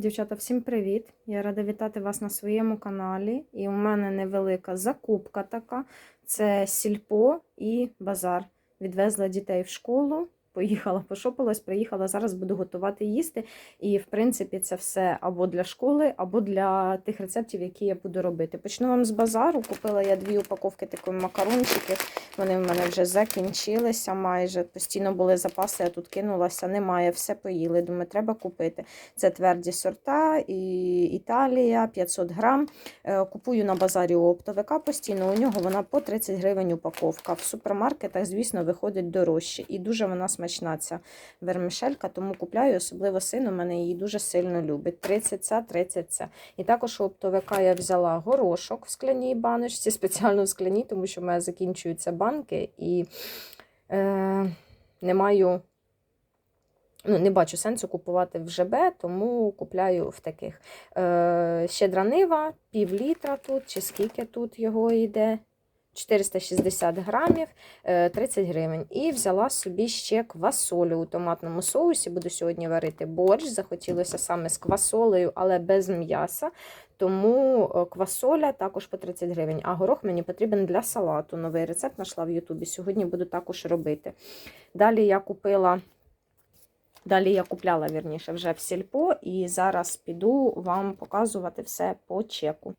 Дівчата, всім привіт! Я рада вітати вас на своєму каналі. І у мене невелика закупка така: це сільпо і базар. Відвезла дітей в школу, поїхала, пошопилась, приїхала. Зараз буду готувати їсти. І, в принципі, це все або для школи, або для тих рецептів, які я буду робити. Почну вам з базару. Купила я дві упаковки такої макарончики. Вони в мене вже закінчилися майже. Постійно були запаси, я тут кинулася, немає, все поїли. Думаю, треба купити. Це тверді сорта, і Італія, 500 грам. Е, Купую на базарі у оптовика постійно. У нього вона по 30 гривень упаковка. В супермаркетах, звісно, виходить дорожче. І дуже вона смачна, ця вермішелька, тому купляю, особливо син у мене її дуже сильно любить. 30 ця, 30 ця. І також у оптовика я взяла горошок в скляній баночці, спеціально в скляній, тому що в мене закінчуються банки і е, не маю. Ну, не бачу сенсу купувати в ЖБ, тому купляю в таких. Е, щедра нива, пів літра тут, чи скільки тут його йде. 460 грамів, е, 30 гривень. І взяла собі ще квасолю у томатному соусі. Буду сьогодні варити борщ. Захотілося саме з квасолею, але без м'яса. Тому е, квасоля також по 30 гривень. А горох мені потрібен для салату. Новий рецепт знайшла в Ютубі. Сьогодні буду також робити. Далі я купила. Далі я купляла вірніше вже в сільпо, і зараз піду вам показувати все по чеку.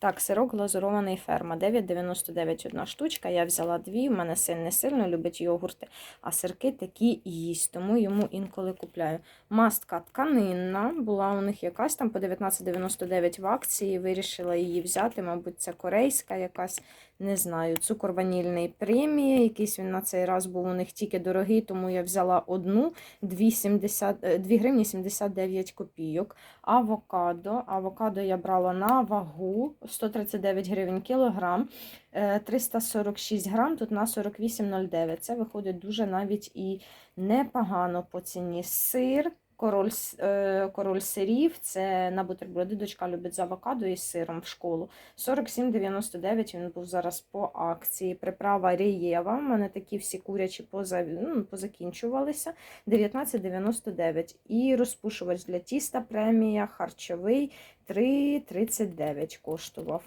Так, сирок глазурований ферма. 9,99 одна штучка. Я взяла дві. У мене син не сильно любить йогурти, а сирки такі їсть, тому йому інколи купляю. Мастка тканинна, була у них якась там по 19,99 в акції. Вирішила її взяти. Мабуть, це корейська якась, не знаю. Цукор ванільний премія. Якийсь він на цей раз був у них тільки дорогий, тому я взяла одну 2,70 2 гривні 79 копійок. Авокадо. Авокадо я брала на вагу 139 гривень кілограм, Е, 346 грам, тут на 48,09. Це виходить дуже навіть і непогано по ціні. Сир. Король, е, король сирів, це на бутерброди. Дочка любить з авокадо і сиром в школу. 47,99 він був зараз по акції. Приправа рієва. У мене такі всі курячі поза, ну, позакінчувалися. 19,99. І розпушувач для тіста премія, харчовий 3,39 коштував.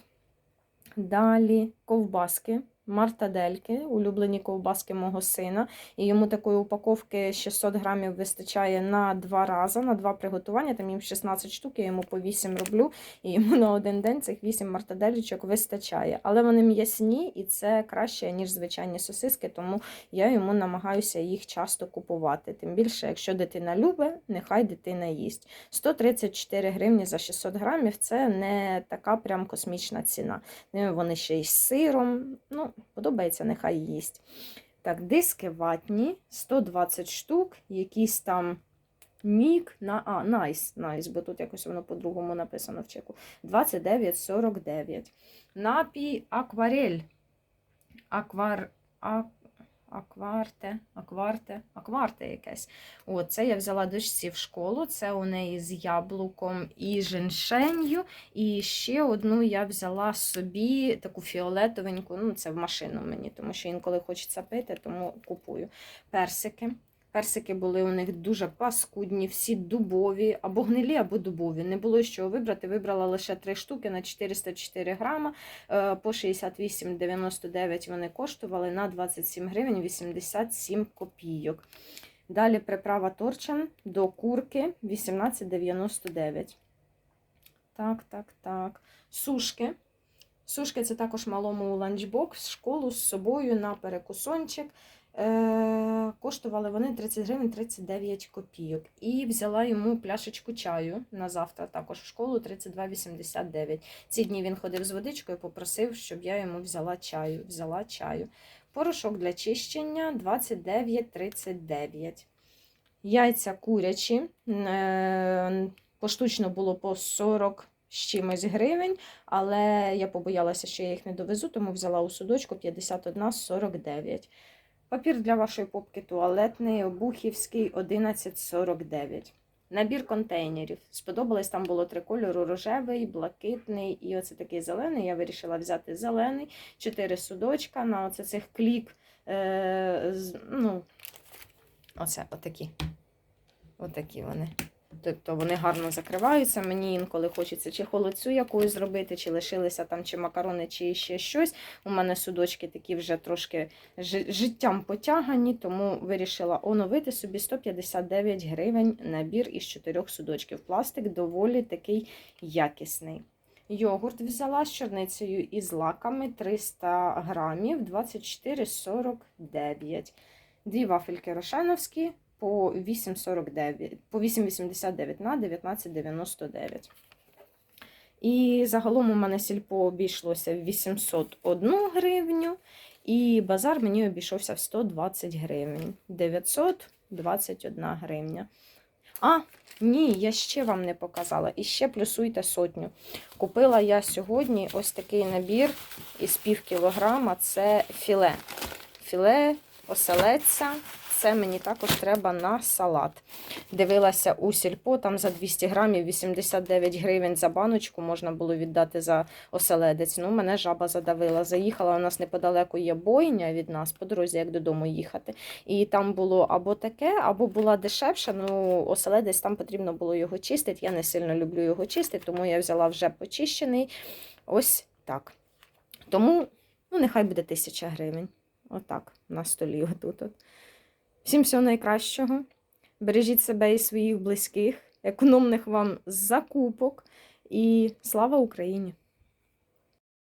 Далі ковбаски, мартадельки, улюблені ковбаски мого сина. І йому такої упаковки 600 грамів вистачає на два рази, на два приготування. Там їм 16 штук, я йому по 8 роблю, і йому на один день цих 8 мартадельчок вистачає. Але вони м'ясні і це краще, ніж звичайні сосиски, тому я йому намагаюся їх часто купувати. Тим більше, якщо дитина любить, нехай дитина їсть. 134 гривні за 600 грамів це не така прям космічна ціна. Вони ще й з сиром. Ну, подобається, нехай їсть. Так, диски ватні, 120 штук, якісь там мік, на, а, найс, найс, бо тут якось воно по-другому написано в чеку. 29,49. Напій акварель. Аквар, ак, акварте, акварте, акварте якесь. О, це я взяла дочці в школу. Це у неї з яблуком і женшенью. І ще одну я взяла собі таку фіолетовеньку. Ну, це в машину мені, тому що інколи хочеться пити, тому купую персики. Персики були у них дуже паскудні, всі дубові, або гнилі, або дубові. Не було чого вибрати. Вибрала лише три штуки на 404 грама. Е, По 68,99 вони коштували на 27 гривень 87 копійок. Далі приправа торчин до курки 18,99. Так, так, так. Сушки. Сушки це також малому ланчбокс, школу з собою на перекусончик. Е, коштували вони 30 гривень 39 копійок. І взяла йому пляшечку чаю на завтра також в школу 32,89. Ці дні він ходив з водичкою, попросив, щоб я йому взяла чаю. Взяла чаю. Порошок для чищення 29,39. Яйця курячі. Е, поштучно було по 40 з чимось гривень, але я побоялася, що я їх не довезу, тому взяла у судочку 51,49. Папір для вашої попки туалетний, обухівський 11,49. Набір контейнерів. Сподобалось, там було три кольори: рожевий, блакитний і оце такий зелений. Я вирішила взяти зелений, чотири судочка на оце цих клік. Е, ну, оце отакі. Отакі вони. Тобто вони гарно закриваються. Мені інколи хочеться чи холодцю якусь зробити, чи лишилися там чи макарони, чи ще щось. У мене судочки такі вже трошки жи- життям потягані, тому вирішила оновити собі 159 гривень набір із чотирьох судочків. Пластик доволі такий якісний. Йогурт взяла з чорницею і з лаками 300 грамів 24,49. Дві вафельки рошеновські по 8,49, по 8,89 на 19,99. І загалом у мене сільпо обійшлося в 801 гривню, і базар мені обійшовся в 120 гривень. 921 гривня. А, ні, я ще вам не показала. І ще плюсуйте сотню. Купила я сьогодні ось такий набір із пів кілограма. Це філе. Філе оселедця. Це мені також треба на салат. Дивилася у сільпо, там за 200 грамів 89 гривень за баночку можна було віддати за оселедець. Ну, мене жаба задавила. Заїхала, у нас неподалеку є бойня від нас, по дорозі, як додому їхати. І там було або таке, або була дешевша. Ну, оселедець там потрібно було його чистити. Я не сильно люблю його чистити, тому я взяла вже почищений. Ось так. Тому, ну, нехай буде 1000 гривень. Отак, на столі. Отут. От. Всім всього найкращого. Бережіть себе і своїх близьких, економних вам закупок. І слава Україні!